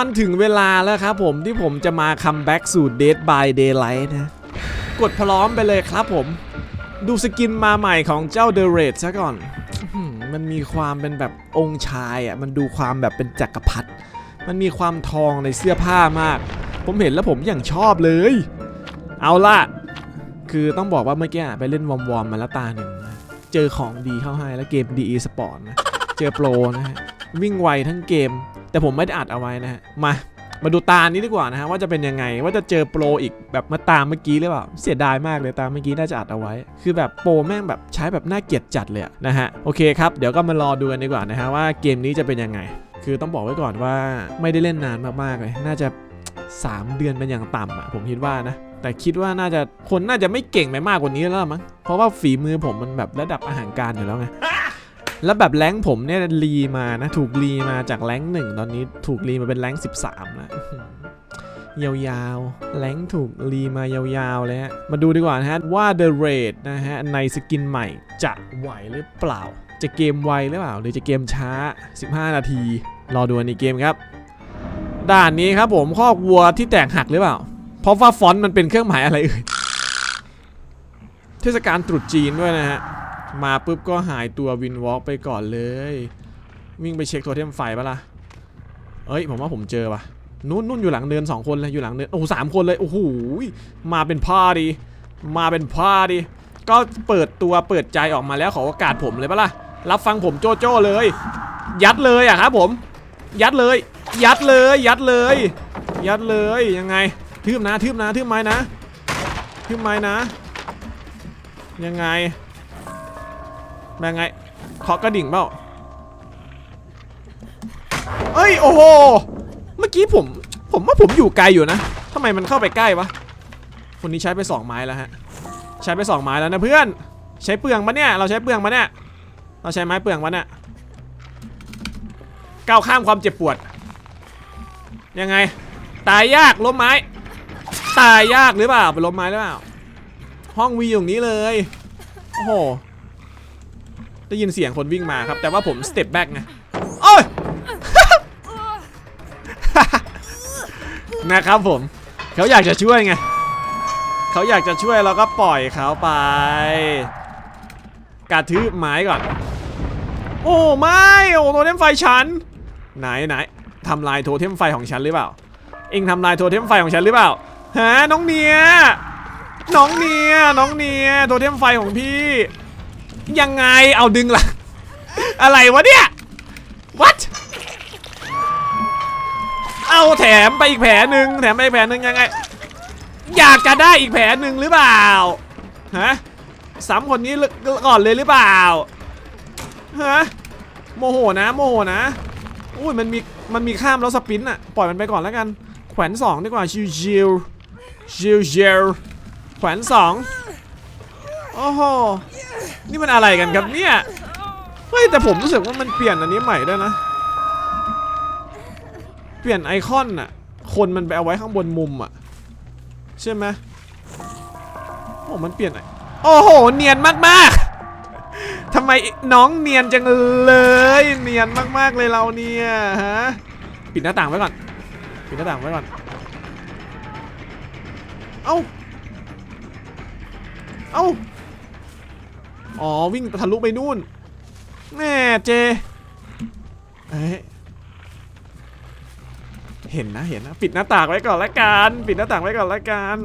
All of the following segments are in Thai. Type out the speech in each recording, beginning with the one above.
มันถึงเวลาแล้วครับผมที่ผมจะมาคัมแบ็กสู่ Dead by Daylight นะ กดพร้อมไปเลยครับผม ดูสกินมาใหม่ของเจ้า The Raid ซะก่อน มันมีความเป็นแบบองค์ชายอะ มันดูความแบบเป็นจักรพรรดิมันมีความทองในเสื้อผ้ามาก ผมเห็นแล้วผมอย่างชอบเลย เอาล่ะ คือต้องบอกว่าเมื่อกี้ไปเล่นวอมวอมมาแล้วตาหนึ่งเจอของดีเข้าให้แล้วเกม DE Sport นะ เจอโปรนะฮะวิ่งไวทั้งเกม แต่ผมไม่ได้อัดเอาไว้นะฮะมามาดูตานี้ดีกว่านะฮะว่าจะเป็นยังไงว่าจะเจอโปรอีกแบบมาตามเมื่อกี้หรือเปล่าเสียดายมากเลยตามเมื่อกี้น่าจะอัดเอาไว้ คือแบบโปรแม่งแบบใช้แบบน่าเกลียดจัดเลยนะฮะโอเคครับเดี๋ยวก็มารอดูกันดีกว่านะฮะว่าเกมนี้จะเป็นยังไง คือต้องบอกไว้ก่อนว่าไม่ได้เล่นนานมากๆเลยน่าจะ 3 เดือนเป็นอย่างต่ำอะผมคิดว่านะแต่คิดว่าน่าจะคนน่าจะไม่เก่งไปมากกว่านี้แล้วมั้งเพราะว่าฝีมือผมมันแบบระดับอาหารการอยู่แล้วไง แล้วแบบแรงผมเนี่ยรีมานะ ถูกรีมาจากแรงหนึ่งตอนนี้ถูกรีมาเป็นแรงสิบสามนะอื้อหือยาวๆแรงถูกรีมายาวๆเลยฮะ มาดูดีกว่านะฮะ ว่า The Raid นะฮะ ในสกินใหม่จะไหวหรือเปล่า จะเกมไวหรือเปล่า หรือจะเกมช้า 15 นาที รอดูในเกมครับ ด่านนี้ครับผมคอกวัวที่แตกหักหรือเปล่า เพราะว่าฟอนต์มันเป็นเครื่องหมายอะไรเอ่ย เทศกาลตรุษจีนด้วยนะฮะ มาปุ๊บก็หายตัววินวอล์กไปก่อนเลย วิ่งไปเช็คโทเทมไฟปะล่ะเอ้ยผมว่าผมเจอว่ะนู่นนู่นอยู่หลังเนินสองคนเลยอยู่หลังเนินโอ้สามคนเลยโอ้โหมาเป็นผ้าดี มาเป็นผ้าดี ก็เปิดตัวเปิดใจออกมาแล้วขอโอกาสผมเลยปะล่ะรับฟังผมโจโจ้เลย ยัดเลยอะครับผม ยัดเลย ยัดเลย ยัดเลย ยัดเลยยังไงทืบนะทืบนะทืบไม้นะทืบไม้นะ ยังไง มาไงเคาะกระดิ่งเปล่าเอ้ยโอ้โหเมื่อกี้ผมผมว่าผมอยู่ไกลอยู่นะทำไมมันเข้าไปใกล้วะคนนี้ใช้ไปสองไม้แล้วฮะใช้ไปสองไม้แล้วนะเพื่อนใช้เปลืองปะเนี่ยเราใช้เปลืองปะเนี่ยเราใช้ไม้เปลืองปะเนี่ยก้าวข้ามความเจ็บปวด ยังไง ตายยากล้มไม้ ตายยากหรือเปล่าไปล้มไม้หรือเปล่าห้องวีอยู่ตรงนี้เลยโอ้โห ได้ยินเสียงคนวิ่งมาครับ แต่ว่าผมสเต็ปแบ็กไงโอ้ยนะครับผม เขาอยากจะช่วยไงเขาอยากจะช่วยเราก็ปล่อยเขาไปกระทืบไม้ก่อน โอ้ไม่โอ้โทเทมไฟฉัน ไหนไหนทำลายโทเทมไฟของฉันหรือเปล่า เอ็งทำลายโทเทมไฟของฉันหรือเปล่าฮะน้องเนียน้องเนียน้องเนียโทเทมไฟของพี่ ยังไงเอาดึงละอะไรวะเนี่ย what เอาแถมไปอีกแผลหนึ่งแถมไปอีกแผลหนึ่งยังไง อยากจะได้อีกแผลหนึ่งหรือเปล่าฮะซ้ำคนนี้ก่อนเลยหรือเปล่าฮะโมโหนะโมโหนะอุ้ยมันมีมันมีข้ามแล้วสปินอะปล่อยมันไปก่อนแล้วกัน แขวนสองดีกว่าชิวชิวชิวชิวแขวนสอง โอ้โห นี่มันอะไรกันครับเนี่ย เฮ้ยแต่ผมรู้สึกว่ามันเปลี่ยนอันนี้ใหม่ด้วยนะ เปลี่ยนไอคอนอะคนมันไปเอาไว้ข้างบนมุมอะใช่ไหมโอ้มันเปลี่ยนไอโอ้โห เนียนมากๆทำไมน้องเนียนจังเลย เนียนมากๆเลยเราเนี่ยฮะ ปิดหน้าต่างไว้ก่อน ปิดหน้าต่างไว้ก่อน เอ้า เอ้า อ๋อวิ่งทะลุไปนู่นแม่เจเอ้เห็นนะเห็นนะปิดหน้าต่างไว้ก่อนละกันปิดหน้าต่างไว้ก่อนละกัน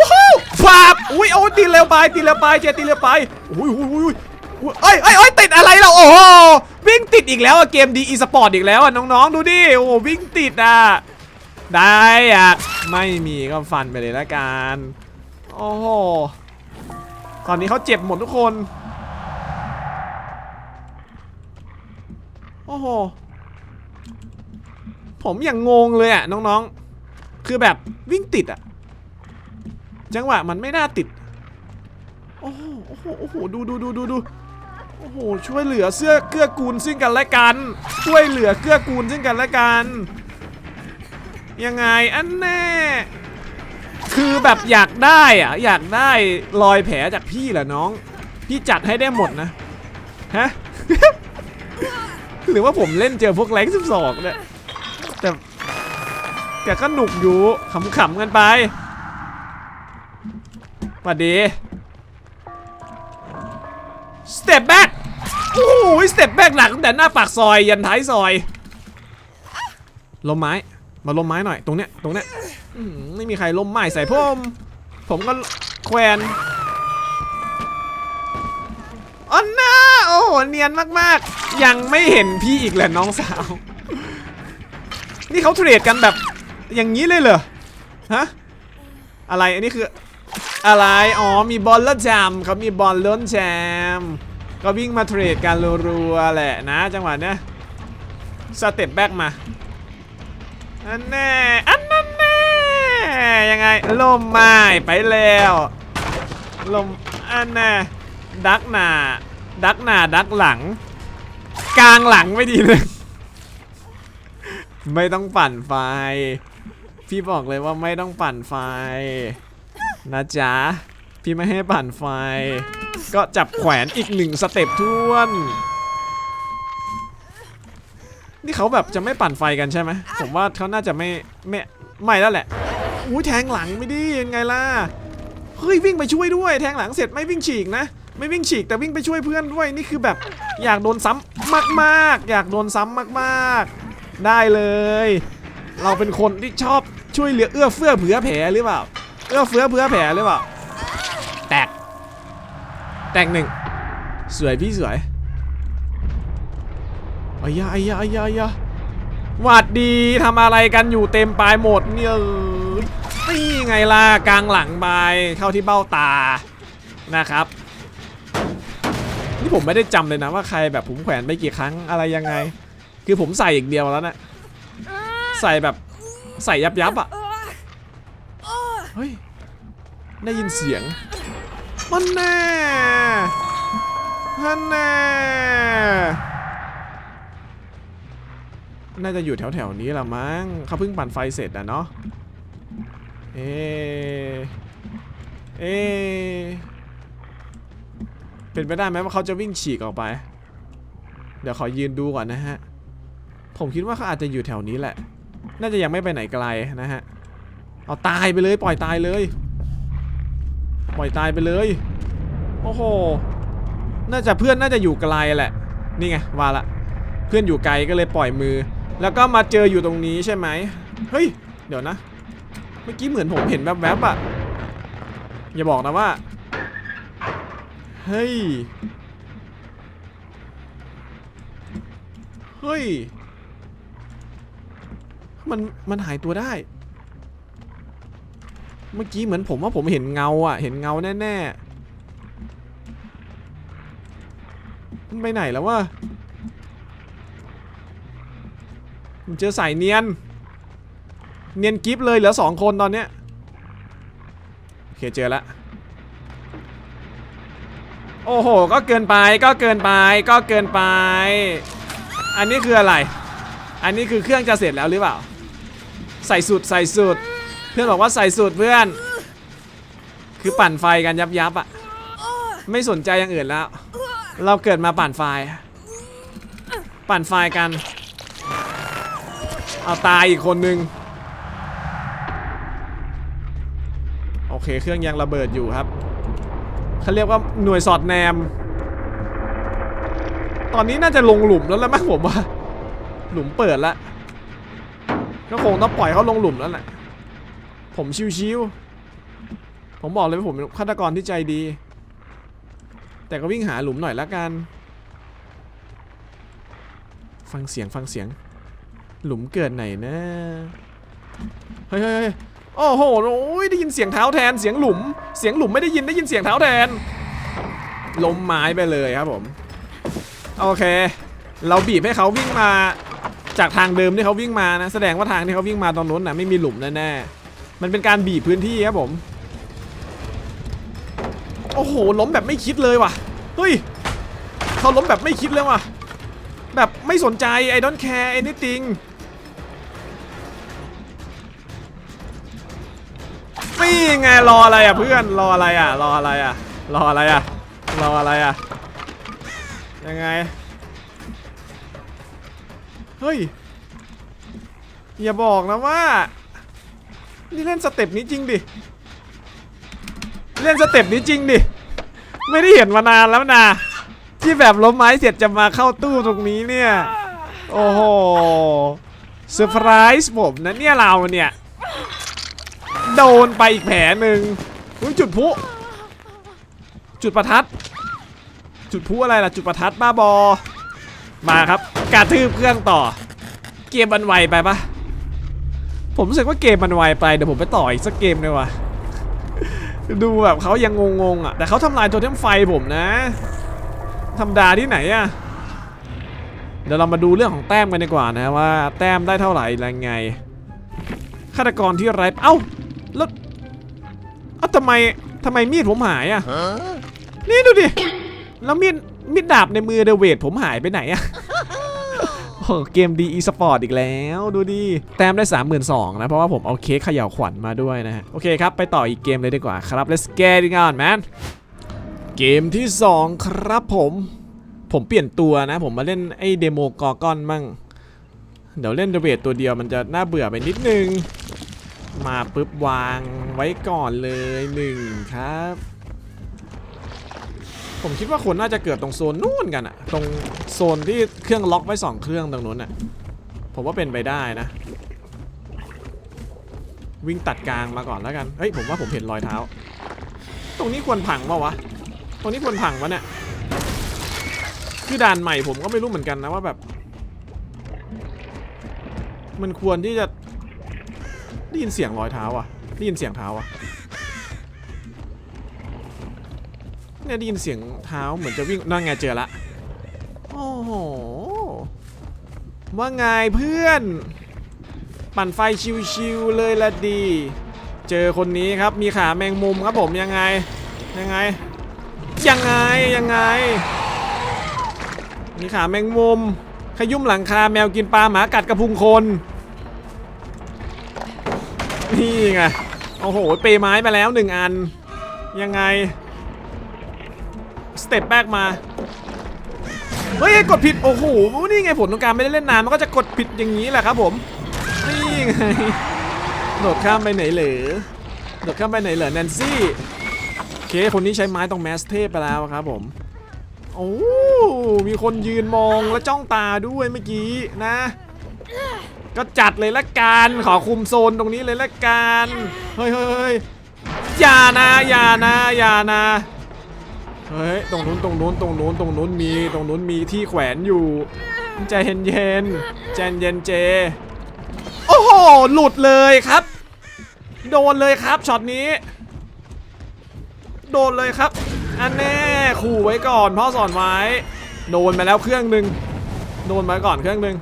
ว้าวฟาบอุ้ยโอ้ตีเร็วไปตีเร็วไปเจตีเร็วไปอุ้ยอุ้ยอุ้ยอ้ยเอ้ยเอ้ยเอ้ยติดอะไรเราโอ้โหวิ่งติดอีกแล้วเกมดีอีสปอร์ตอีกแล้วอะน้องๆดูดิโอ้วิ่งติดอะได้อะไม่มีก็ฟันไปเลยละกันโอ้โห ตอนนี้เขาเจ็บหมดทุกคน โอ้โห ผมอย่างงงเลยอะน้องๆ คือแบบวิ่งติดอะจังหวะมันไม่น่าติด โอ้โห โอ้โห โอ้โห ดูดูดูดูดูโอ้โห ช่วยเหลือเสื้อเกื้อกูลซึ่งกันและกัน ช่วยเหลือเกื้อกูลซึ่งกันและกัน ยังไง อันแน่ คือแบบอยากได้อะอยากได้รอยแผลจากพี่แหละน้อง พี่จัดให้ได้หมดนะ ฮะ หรือว่าผมเล่นเจอพวกแรงสิบสองเนี่ยแต่แต่ก็หนุกอยู่ขำๆกันไปสวัสดีสเต็ปแบ็กโอ้โหสเต็ปแบ็กหลังแต่หน้าปากซอยยันท้ายซอยลมไม้ มาล้มไม้หน่อยตรงเนี้ยตรงเนี้ยไม่มีใครล้มไม้ใส่ผมผมก็แควนอ๋อน้าโอ้โหเนียนมากๆ ยังไม่เห็นพี่อีกแหละน้องสาว นี่เขาเทรดกันแบบอย่างนี้เลยเหรอฮะอะไรอันนี้คืออะไรอ๋อมีบอลเล่นแจมเขามีบอลเล่นแจมก็วิ่งมาเทรดกันรัวๆแหละนะ จังหวะเนี้ยสเต็ปแบ็กมา อันแน่อันนั้นแน่ยังไงลมไม้ไปแล้วลมอันแน่ดักหน้าดักหน้าดักหลัง กลางหลังไม่ดีเลย ไม่ต้องปั่นไฟ พี่บอกเลยว่าไม่ต้องปั่นไฟ นะจ๊ะ พี่ไม่ให้ปั่นไฟ ก็จับแขวนอีกหนึ่งสเต็ปท้วน นี่เขาแบบจะไม่ปั่นไฟกันใช่ไหมผมว่าเขาน่าจะไม่ไม่ไม่แล้วแหละอุ้ยแทงหลังไม่ดียังไงล่ะเฮ้ยวิ่งไปช่วยด้วย แทงหลังเสร็จไม่วิ่งฉีกนะไม่วิ่งฉีกแต่วิ่งไปช่วยเพื่อนด้วยนี่คือแบบอยากโดนซ้ำมากๆ อยากโดนซ้ำมากๆ ได้เลย เราเป็นคนที่ชอบช่วยเหลือเอื้อเฟื้อเผื่อแผ่หรือเปล่า เอื้อเฟื้อเผื่อแผ่หรือเปล่า แตก แตกหนึ่งสวยพี่สวย อายะอายะอายะอายะหวัดดีทำอะไรกันอยู่เต็มปลายหมดเนี่ยนี่ไงล่ะกลางหลังไปเข้าที่เบ้าตานะครับ นี่ผมไม่ได้จำเลยนะว่าใครแบบผมแขวนไปกี่ครั้งอะไรยังไง คือผมใส่อีกเดียวแล้วนะใส่แบบใส่ยับยับอะเฮ้ยได้ยินเสียงมันแน่มันแน่ น่าจะอยู่แถวแถวๆนี้ละมั้งเขาเพิ่งปั่นไฟเสร็จอะเนาะเอเอเป็นไปได้ไหมว่าเขาจะวิ่งฉีกออกไป เดี๋ยวขอยืนดูก่อนนะฮะ ผมคิดว่าเขาอาจจะอยู่แถวนี้แหละ น่าจะยังไม่ไปไหนไกลนะฮะ เอาตายไปเลยปล่อยตายเลย ปล่อยตายไปเลย โอ้โห น่าจะเพื่อนน่าจะอยู่ไกลแหละ นี่ไงว่าละ เพื่อนอยู่ไกลก็เลยปล่อยมือ แล้วก็มาเจออยู่ตรงนี้ใช่ไหมเฮ้ย เดี๋ยวนะ เมื่อกี้เหมือนผมเห็นแวบๆอะอย่าบอกนะว่า เฮ้ย เฮ้ย มัน มันหายตัวได้ เมื่อกี้เหมือนผมว่าผมเห็นเงาอะเห็นเงาแน่ๆมันไปไหนแล้ววะผม เจอสายเนียน เนียนกิฟเลยเหลือสองคนตอนเนี้ยโอเคเจอละโอ้โห ก็เกินไปก็เกินไปก็เกินไป อันนี้คืออะไร อันนี้คือเครื่องจะเสร็จแล้วหรือเปล่า ใส่สุดใส่สุด เพื่อนบอกว่าใส่สุดเพื่อน คือปั่นไฟกันยับยับอะไม่สนใจอย่างอื่นแล้ว เราเกิดมาปั่นไฟ ปั่นไฟกัน เอาตายอีกคนนึง โอเคเครื่องยังระเบิดอยู่ครับเขาเรียกว่าหน่วยสอดแนม ตอนนี้น่าจะลงหลุมแล้วแล้วมั้งผมว่า หลุมเปิดแล้วก็คงต้องปล่อยเขาลงหลุมแล้วแหละผมชิวๆผมบอกเลยว่าผมเป็นฆาตกรที่ใจดี แต่ก็วิ่งหาหลุมหน่อยละกัน ฟังเสียงฟังเสียง หลุมเกิดไหนนะ เฮ้ยเฮ้ยโอ้โหโอ้ยได้ยินเสียงเท้าแทน เสียงหลุม เสียงหลุมไม่ได้ยินได้ยินเสียงเท้าแทน ล้มไม้ไปเลยครับผม โอเค เราบีบให้เขาวิ่งมาจากทางเดิมที่เขาวิ่งมานะ แสดงว่าทางที่เขาวิ่งมาตรงนู้นนะไม่มีหลุมแน่ๆ มันเป็นการบีบพื้นที่ครับผม โอ้โห ล้มแบบไม่คิดเลยว่ะ เฮ้ย เขาล้มแบบไม่คิดเลยว่ะ แบบไม่สนใจ I don't care anything นี่ไง รออะไรอะเพื่อนรออะไรอะรออะไรอะรออะไรอะรออะไรอะยังไงเฮ้ยอย่าบอกนะว่า นี่เล่นสเต็ปนี้จริงดิเล่นสเต็ปนี้จริงดิไม่ได้เห็นมานานแล้วนะที่แบบล้มไม้เสร็จจะมาเข้าตู้ตรงนี้เนี่ย โอ้โหเซอร์ไพรส์ผมนะเนี่ยเราเนี่ย โดนไปอีกแผลหนึ่งจุดพุจุดประทัด จุดพุอะไรล่ะ จุดประทัดบ้าบอ มาครับกระทืบเครื่องต่อ เกมมันไวไปปะผมรู้สึกว่าเกมมันไวไปเดี๋ยวผมไปต่ออีกสักเกมเลยว่ะดูแบบเขายังงงๆอะแต่เขาทำลายโทเทมไฟผมนะธรรมดาที่ไหนอะเดี๋ยวเรามาดูเรื่องของแต้มกันดีกว่านะว่าแต้มได้เท่าไหร่อะไรไงฆาตกรที่ไร้เอ้า แล้วเอ้าทำไมทำไมมีดผมหายอะนี่ดูดิแล้วมีดมีดดาบในมือเดเวทผมหายไปไหนอะโอ้เกมดีอีสปอร์ตอีกแล้วดูดิแต้มได้ 32,000นะ เพราะว่าผมเอาเค้กเขย่าขวัญมาด้วยนะฮะ โอเคครับ ไปต่ออีกเกมเลยดีกว่าครับ let's get it on man เกมที่ 2 ครับผม ผมเปลี่ยนตัวนะ ผมมาเล่นไอ้เดโมกอกอนมั่ง เดี๋ยวเล่นเดเวทตัวเดียวมันจะน่าเบื่อไปนิดนึง มาปุ๊บวางไว้ก่อนเลยหนึ่งครับ ผมคิดว่าคนน่าจะเกิดตรงโซนนู่นกันอะตรงโซนที่เครื่องล็อกไว้สองเครื่องตรงนู้นอะผมว่าเป็นไปได้นะ วิ่งตัดกลางมาก่อนแล้วกันเฮ้ยผมว่าผมเห็นรอยเท้า ตรงนี้ควรพังปล่าวะตรงนี้ควรพังวะเนี่ยคือด่านใหม่ผมก็ไม่รู้เหมือนกันนะว่าแบบ มันควรที่จะ ได้ยินเสียงรอยเท้าอะได้ยินเสียงเท้าอะเนี่ยได้ยินเสียงเท้าเหมือนจะวิ่งนั่นไงเจอละโอ้โหว่าไงเพื่อน ปั่นไฟชิวๆเลยละดี เจอคนนี้ครับมีขาแมงมุมครับผมยังไงยังไงยังไงยังไง มีขาแมงมุม ขยุ่มหลังคาแมวกินปลาหมากัดกระพุ้งคน นี่ไง โอ้โห เปไม้มาแล้วหนึ่งอัน ยังไง สเต็ปแบกมา เฮ้ย กดผิด โอ้โห นี่ไงผลของการไม่ได้เล่นนาน มันก็จะกดผิดอย่างนี้แหละครับผม นี่ไง โดดข้ามไปไหนเหรอ โดดข้ามไปไหนเหรอแนนซี่โอเคคนนี้ใช้ไม้ตรงแมสเทพไปแล้วครับผมโอ้มีคนยืนมองและจ้องตาด้วยเมื่อกี้นะ ก็จัดเลยละกันขอคุมโซนตรงนี้เลยละกันเฮ้ยเฮ้ยเฮ้ยอย่านะอย่านะอย่านะเฮ้ยตรงนู้นตรงนู้นตรงนู้นตรงนู้นมีตรงนู้นมีที่แขวนอยู่ใจเย็นเย็นใจเย็นเจ โอ้โหหลุดเลยครับ โดนเลยครับช็อตนี้ โดนเลยครับ อันแน่ขู่ไว้ก่อนพ่อสอนไว้ โดนไปแล้วเครื่องหนึ่งโดนไปก่อนเครื่องหนึ่ง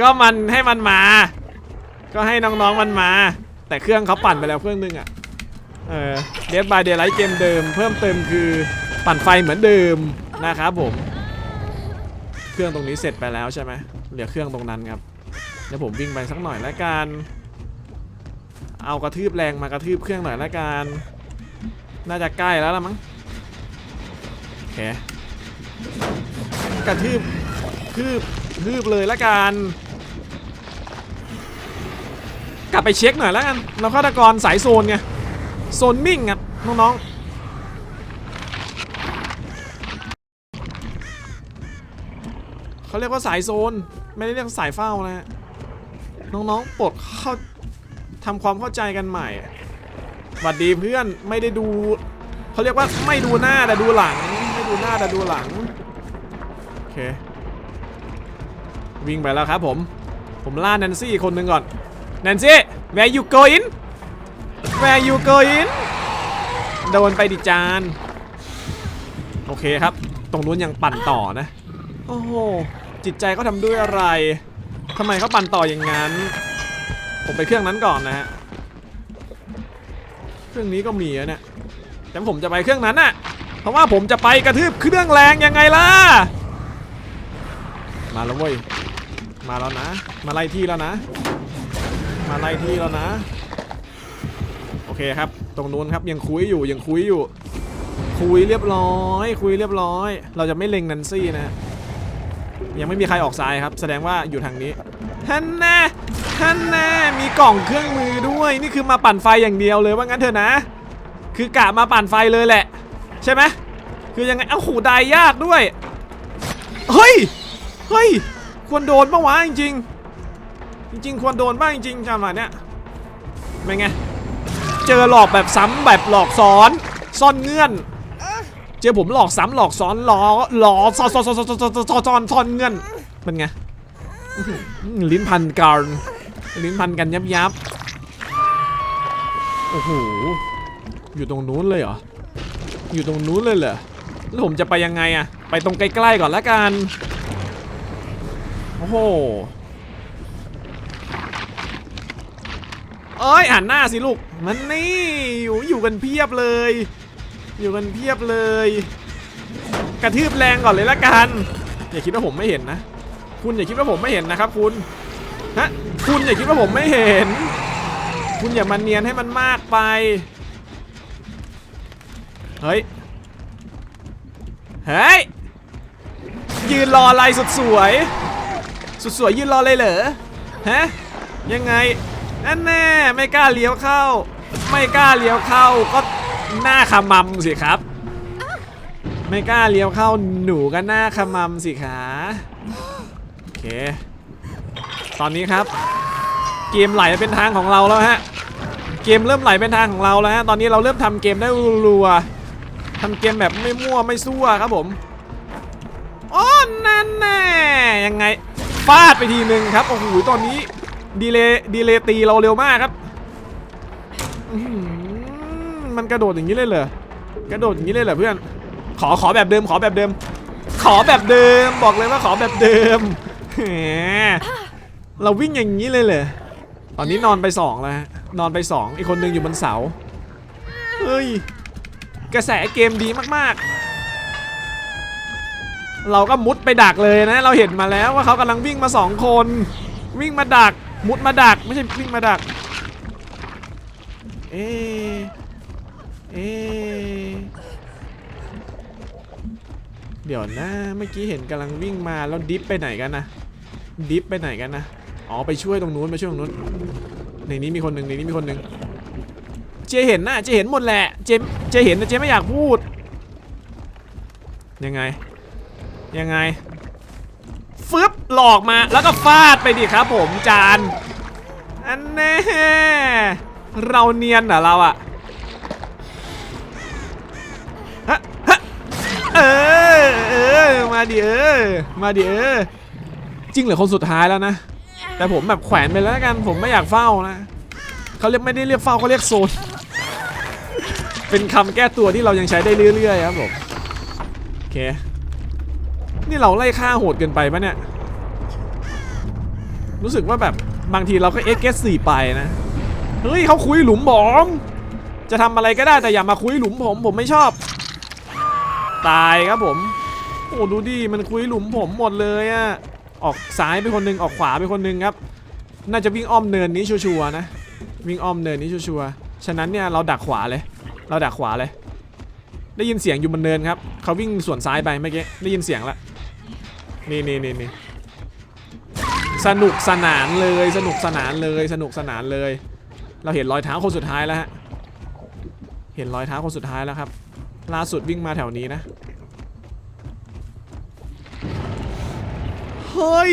ก็มันให้มันมา ก็ให้น้องๆมันมา แต่เครื่องเขาปั่นไปแล้วเครื่องหนึงอะ เออเด d บายเด y ไลท์เกมเดิม เพิ่มเติมคือปั่นไฟเหมือนเดิมนะครับผม เครื่องตรงนี้เสร็จไปแล้วใช่ไหมเหลือเครื่องตรงนั้นครับ เดี๋ยวผมวิ่งไปสักหน่อยละกัน เอากระทืบแรงมากระทืบเครื่องหน่อยละกัน น่าจะใกล้แล้วละมั้งโอเคกระทืบ ทืบทืบเลยละกันกลับไปเช็คหน่อยแล้วกันเราฆาตกรสายโซนไงโซนมิ่งครับน้องๆเขาเรียกว่าสายโซนไม่ได้เรียกสายเฝ้านะฮะน้องๆปลดเข้าทำความเข้าใจกันใหม่หวัดดีเพื่อนไม่ได้ดูเขาเรียกว่าไม่ดูหน้าแต่ดูหลัง ไม่ดูหน้าแต่ดูหลัง โอเค วิ่งไปแล้วครับผม ผมล่าแนนซี่คนหนึ่งก่อน แนนซี่ where you going Where you going โดนไปดิจาน โอเคครับ ตรงนู้นยังปั่นต่อนะ โอ้โห จิตใจเขาทำด้วยอะไร ทำไมเขาปั่นต่ออย่างนั้น ผมไปเครื่องนั้นก่อนนะฮะ เครื่องนี้ก็มีอะเนี่ย แต่ผมจะไปเครื่องนั้นน่ะ เพราะว่าผมจะไปกระทืบเครื่องแรงยังไงล่ะ มาแล้วเว้ย มาแล้วนะ มาไล่ที่แล้วนะ มาไล่ที่แล้วนะ โอเคครับ ตรงนู้นครับยังคุยอยู่ยังคุยอยู่ คุยเรียบร้อย คุยเรียบร้อย เราจะไม่เล็งนันซี่นะ ยังไม่มีใครออกซ้ายครับ แสดงว่าอยู่ทางนี้ฮันน่ฮันน่มีกล่องเครื่องมือด้วย นี่คือมาปั่นไฟอย่างเดียวเลยว่างั้นเถอะนะ คือกะมาปั่นไฟเลยแหละ ใช่ไหมคือยังไงเอาหูดายยากด้วย เฮ้ย เฮ้ย ควรโดนปะวะจริงๆจริง ๆ ควรโดนบ้างจริงๆจังหวะเนี้ยเป็นไงเจอหลอกแบบซ้ำแบบหลอกซ้อน ซ่อนเงื่อน เจอผมหลอกซ้ำหลอกซ้อนล้อล้อซ้อนซ้อนซ้อนซ้อนซ้อนซ้อนซ้อนซ้อนซ้อนเงื่อนเป็นไงลิ้นพันกันลิ้นพันกันยับยับโอ้โหอยู่ตรงนู้นเลยเหรออยู่ตรงนู้นเลยเหรอแล้วผมจะไปยังไงอะไปตรงใกล้ๆก่อนละกัน อ้โหเอ้ยหันหน้าสิลูก มันนี่อยู่อยู่กันเพียบเลย อยู่กันเพียบเลย กระทืบแรงก่อนเลยละกัน อย่าคิดว่าผมไม่เห็นนะ คุณอย่าคิดว่าผมไม่เห็นนะครับ คุณ ฮะ คุณอย่าคิดว่าผมไม่เห็น คุณอย่ามาเนียนให้มันมากไป เฮ้ย เฮ้ย ยืนรออะไรสุดสวย สุดสวยยืนรอเลยเหรอฮะยังไงนั่นแน่ไม่กล้าเลี้ยวเข้า ไม่กล้าเลี้ยวเข้าก็หน้าขมำสิครับ ไม่กล้าเลี้ยวเข้าหนูก็หน้าขมำสิขาโอเค ตอนนี้ครับ เกมไหลเป็นทางของเราแล้วฮะเกมเริ่มไหลเป็นทางของเราแล้วฮะตอนนี้เราเริ่มทำเกมได้รัวๆทำเกมแบบไม่มั่วไม่ซั่วครับผมอ้อนั่นแน่ยังไง ฟาดไปทีหนึ่งครับ โอ้โห ตอนนี้ดีเลย์ดีเลย์ตีเราเร็วมากครับ มันกระโดดอย่างนี้เลยเหรอ กระโดดอย่างนี้เลยเหรอเพื่อน ขอขอแบบเดิม ขอแบบเดิม ขอแบบเดิม บอกเลยว่าขอแบบเดิม เราวิ่งอย่างนี้เลยเหรอ ตอนนี้นอนไปสองแล้วนอนไปสองอีกคนหนึงอยู่บนเสา เฮ้ย กระแสเกมดีมากๆ เราก็มุดไปดักเลยนะ เราเห็นมาแล้วว่าเขากำลังวิ่งมาสองคน วิ่งมาดัก มุดมาดัก ไม่ใช่วิ่งมาดัก เอเอเดี๋ยวนะ เมื่อกี้เห็นกำลังวิ่งมาแล้วดิฟไปไหนกันนะดิฟไปไหนกันนะอ๋อไปช่วยตรงนู้นไปช่วยตรงนู้นในนี้มีคนหนึ่งในนี้มีคนหนึ่งเจเห็นนะเจเห็นหมดแหละเจเจเห็นแต่เจไม่อยากพูด ยังไง ยังไงฟึบหลอกมาแล้วก็ฟาดไปดิครับผมจานอันแน่เราเนียนเหรอเราอะฮะฮะเออเออมาดิเออมาดิเออจริงเหรือคนสุดท้ายแล้วนะ แต่ผมแบบแขวนไปแล้วกัน ผมไม่อยากเฝ้านะเขาเรียกไม่ได้เรียกเฝ้าเขาเรียกโซนเป็นคำแก้ตัวที่เรายังใช้ได้เรื่อยๆครับผมโอเค นี่เราไล่ฆ่าโหดเกินไปปะเนี่ย รู้สึกว่าแบบบางทีเราก็เอ็กเกสี่ไปนะ เฮ้ยเขาคุยหลุมผม จะทำอะไรก็ได้แต่อย่ามาคุยหลุมผม ผมไม่ชอบ ตายครับผม โอ้ดูดิมันคุยหลุมผมหมดเลยอะออกซ้ายไปคนหนึงออกขวาไปคนหนึงครับ น่าจะวิ่งอ้อมเนินนี้ชัวร์ๆนะ วิ่งอ้อมเนินนี้ชัวร์ๆฉะนั้นเนี่ยเราดักขวาเลย เราดักขวาเลย ได้ยินเสียงอยู่บนเนินครับเขาวิ่งสวนซ้ายไปเมื่อกี้ได้ยินเสียงและ นี่นี่นี่นี่สนุกสนานเลยสนุกสนานเลยสนุกสนานเลย เราเห็นรอยเท้าคนสุดท้ายแล้วฮะเห็นรอยเท้าคนสุดท้ายแล้วครับ ล่าสุดวิ่งมาแถวนี้นะ เฮ้ย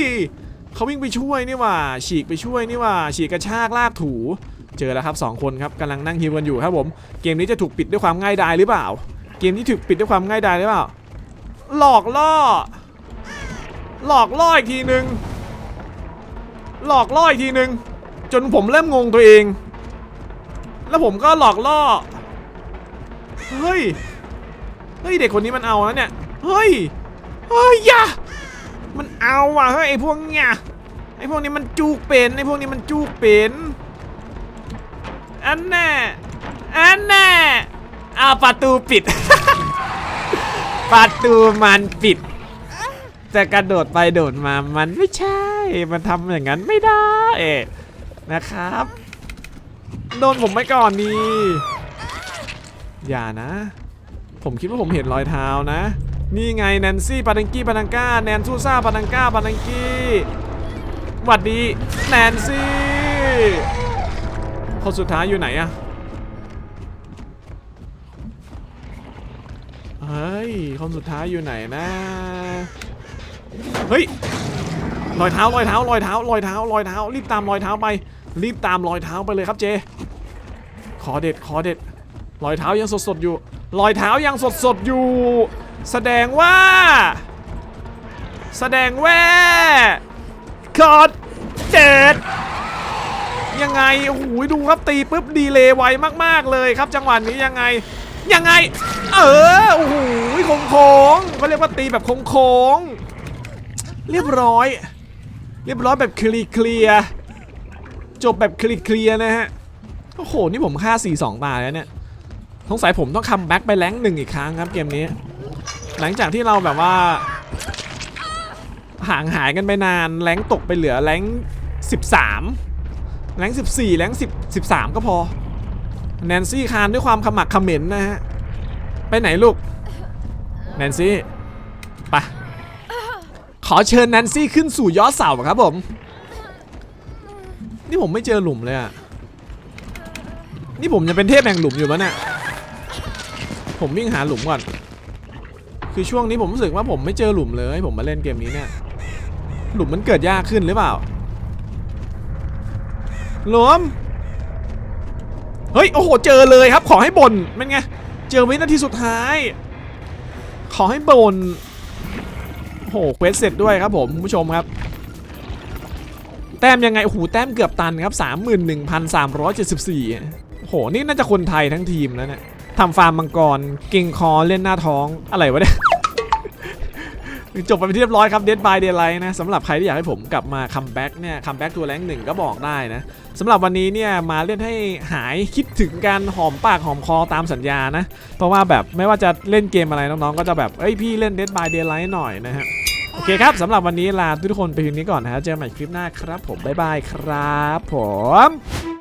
เขาวิ่งไปช่วยนี่ว่า ฉีกไปช่วยนี่ว่า ฉีกกระชากลากถูเจอแล้วครับสองคนครับกำลังนั่งฮิวกันอยู่ครับผม เกมนี้จะถูกปิดด้วยความง่ายดายหรือเปล่า เกมนี้ถูกปิดด้วยความง่ายดายหรือเปล่า หลอกล่อ หลอกล่ออีกทีนึง หลอกล่ออีกทีนึง จนผมเริ่มงงตัวเอง แล้วผมก็หลอกล่อ เฮ้ย เฮ้ยเด็กคนนี้มันเอาแล้วเนี่ย เฮ้ย เฮ้ยยามันเอาว่ะเฮ้ยไอพวกเนี่ยไอพวกนี้มันจูกเป็นไอพวกนี้มันจูกเป็นอันแน่อันแน่อาประตูปิด ประตูมันปิด จะกระโดดไปโดดมามันไม่ใช่ มันทำอย่างนั้นไม่ได้นะครับ โดนผมไปก่อนดีอย่านะ ผมคิดว่าผมเห็นรอยเท้านะ นี่ไงแนนซี่ปานังกี้ปานังก้าแนนซูซ่าปานังก้าปานังกี้หวัดดีแนนซี่คนสุดท้ายอยู่ไหนอะเฮ้ยคนสุดท้ายอยู่ไหนนะ เฮ้ยรอยเท้ารอยเท้ารอยเท้ารอยเท้ารอยเท้า รีบตามรอยเท้าไป รีบตามรอยเท้าไปเลยครับเจ ขอเด็ดขอเด็ดรอยเท้ายังสดๆอยู่รอยเท้ายังสดๆอยู่ แสดงว่า แสดงว่าคอเจ็ดยังไงโอ้โหดูครับตีปุ๊บดีเลย์ไวมากๆเลยครับ จังหวะนี้ยังไง ยังไง เออโอ้โหโค้งคงๆเขาเรียกว่าตีแบบคงโค้งๆ เรียบร้อย เรียบร้อยแบบเคลียเคลียจบแบบเคลียเคลียนะฮะโอ้โหนี่ผมฆ่า4-2ตายแล้วเนี่ยสงสัยผมต้องคัมแบ็กไปแรงหนึ่งอีกครั้งครับเกมนี้ หลังจากที่เราแบบว่าห่างหายกันไปนานแรงตกไปเหลือแรง13แรง14แรง10 13 ก็พอแนนซี่คานด้วยความขมักเขม้นนะฮะ ไปไหนลูก แนนซี่ ไป ขอเชิญแนนซี่ขึ้นสู่ยอดเสาครับผม นี่ผมไม่เจอหลุมเลยอะนี่ผมจะเป็นเทพแห่งหลุมอยู่ปะเนี่ยผมวิ่งหาหลุมก่อน คือช่วงนี้ผมรู้สึกว่าผมไม่เจอหลุมเลยผมมาเล่นเกมนี้เนี่ย หลุมมันเกิดยากขึ้นหรือเปล่า หลุม เฮ้ย โอ้โห เจอเลยครับ ขอให้บนเป็นไง เจอวินาทีสุดท้าย ขอให้บน โอ้โหเควสเสร็จด้วยครับผมคุณผู้ชมครับ แต้มยังไงโอ้โหแต้มเกือบตันครับ 31,374โอ้โหนี่น่าจะคนไทยทั้งทีมแล้วเนี่ยทำฟาร์มมังกรเก่งคอเล่นหน้าท้องอะไรวะเนี่ยจบไปเป็นที่เรียบร้อยครับ Dead by Daylight นะสำหรับใครที่อยากให้ผมกลับมาคัมแบ็กเนี่ยคัมแบ็กตัวแรงหนึ่งก็บอกได้นะสำหรับวันนี้เนี่ยมาเล่นให้หายคิดถึงการหอมปากหอมคอตามสัญญานะ เพราะว่าแบบไม่ว่าจะเล่นเกมอะไรน้องๆ ก็จะแบบ เอ้ยพี่เล่น Dead by Daylight หน่อยนะฮะ โอเคครับสำหรับวันนี้ลาทุกคนไปถึงนี้ก่อนนะฮะเจอกันใหม่คลิปหน้าครับผมบ๊ายบายครับผม